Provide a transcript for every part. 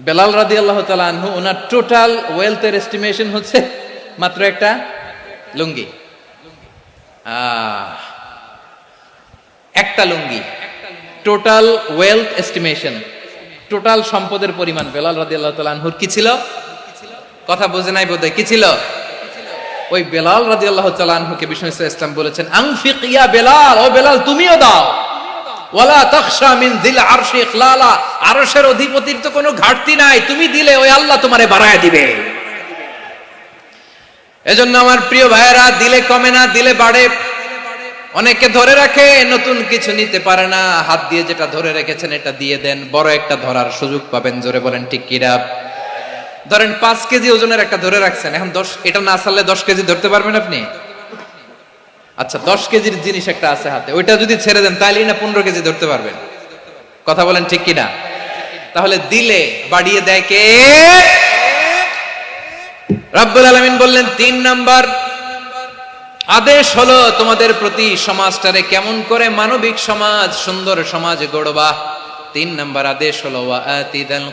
বেলাল রাদি আল্লাহ তালু ওনার total ওয়েলথের estimation হচ্ছে মাত্র একটা লুঙ্গি। একটা lungi. Total wealth estimation total সম্পদের পরিমাণ বেলাল রাদি আল্লাহ তালুর কি ছিল? কথা বোঝে নাই বোধহয়, কি ছিল? ওই বেলাল রাদি আল্লাহ তালুকে বিষ্ণু ইসলাম বলেছেন, আংফিক ইয়া বেলাল, ও বেলাল, তুমিও দাও। ওয়ালা তাখশা মিন যিল আরশি ইখলালা। আরশের অধিপতির তো কোনো ঘাটতি নাই। তুমি দিলে ওই আল্লাহ তোমারে বাড়ায় দিবে। এজন্য আমার প্রিয় দিলে কমে না, দিলে বাড়ে। অনেকে ধরে রাখে, নতুন কিছু নিতে পারে না। হাত দিয়ে যেটা ধরে রেখেছেন, এটা দিয়ে দেন। বড় একটা ধরার সুযোগ পাবেন, জোরে বলেন, ঠিক কিরা ধরেন পাঁচ কেজি ওজনের একটা ধরে রাখছেন। এখন দশ, এটা না ছাড়লে দশ কেজি ধরতে পারবেন আপনি? আচ্ছা দশ কেজির জিনিস একটা আছে হাতে। ওইটা যদি ছেড়ে দেন তাহলেই না পনেরো কেজি ধরতে পারবেন। কথা বলেন ঠিক কিনা? তাহলে দিলে বাড়িয়ে দেয় কে? রাব্বুল আলামিন বললেন, তিন নাম্বার। আদেশ হলো তোমাদের প্রতি সমাজটারে কেমন করে মানবিক সমাজ, সুন্দর সমাজ গড়বা। তিন নাম্বার আদেশ হলো, ওয়া আতিদাল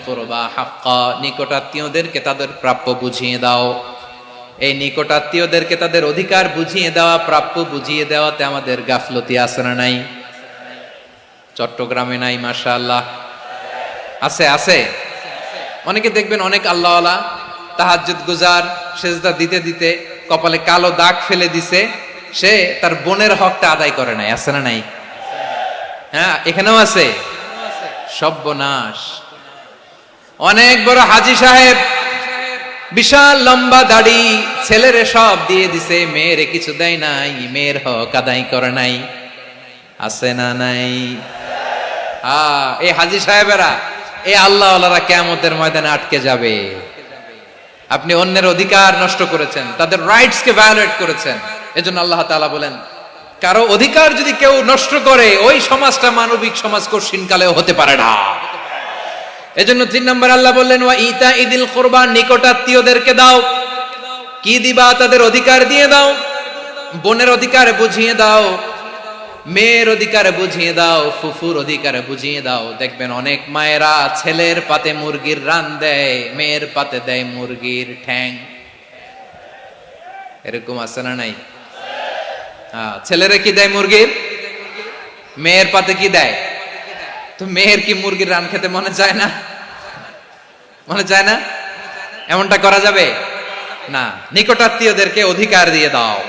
নিকটাত্মীয়দেরকে তাদের প্রাপ্য বুঝিয়ে দাও। এই নিকটাত্মীয়দেরকে তাদের অধিকার বুঝিয়ে দেওয়া, প্রাপ্য বুঝিয়ে দেওয়াতে আমাদের গাফলতি আছে না নাই? চট্টগ্রামে নাই, মাশাআল্লাহ। আছে আছে। অনেকে দেখবেন অনেক আল্লাহওয়ালা তাহাজ্জুদ গুজার, সেজদা দিতে দিতে কপালে কালো দাগ ফেলে দিছে, সে তার বোনের হকটা আদায় করে নাই। আছে না নাই? হ্যাঁ এখানেও আছে। সব্যনাশ। অনেক বড় হাজি সাহেব বিশাল লম্বা দাড়ি ছেলেরে সব দিয়ে দিছে, মেয়েরে কিছু দেয় নাই, মেয়ের হক আদায় করে নাই। আছে না নাই? আ হাজি সাহেবেরা এই আল্লাহ কেমতের ময়দানে আটকে যাবে। আপনি অন্যের অধিকার নষ্ট করেছেন, তাদের রাইটস কে ভায়োলেট করেছেন। এজন্য আল্লাহ তাআলা বলেন, কারও অধিকার যদি কেউ নষ্ট করে, ওই সমাজটা মানবিক সমাজ কঠিন কালেও হতে পারে না। এজন্য তিন নম্বর আল্লাহ বললেন, ওয়া ইতা ইদিল কোরবান, নিকটাত্মীয়দেরকে দাও। কি দিবা তাদের অধিকার দিয়ে দাও। বোনের অধিকার বুঝিয়ে দাও। মেয়ের অধিকার বুঝিয়ে দাও। ফুফুর অধিকার বুঝিয়ে দাও। দেখবেন অনেক মায়েরা ছেলের পাতে মুরগির রান দেয়, মেয়ের পাতে দেয় মুরগির ঠ্যাং। এরকম আছে না নাই? হ্যাঁ ছেলেরা কি দেয় মুরগির? মেয়ের পাতে কি দেয়? তো মেয়ের কি মুরগির রান খেতে মনে চায় না? মনে চায় না? এমনটা করা যাবে? না। নিকটাত্মীয়দেরকে অধিকার দিয়ে দাও।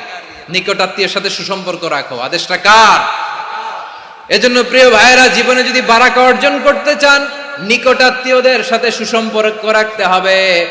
নিকটাত্মীয়ের সাথে সুসম্পর্ক রাখো। আদেশটা কার? এজন্য প্রিয় ভাইয়েরা, জীবনে যদি বারাকা অর্জন করতে চান, নিকটাত্মীয়দের সাথে সুসম্পর্ক রাখতে হবে।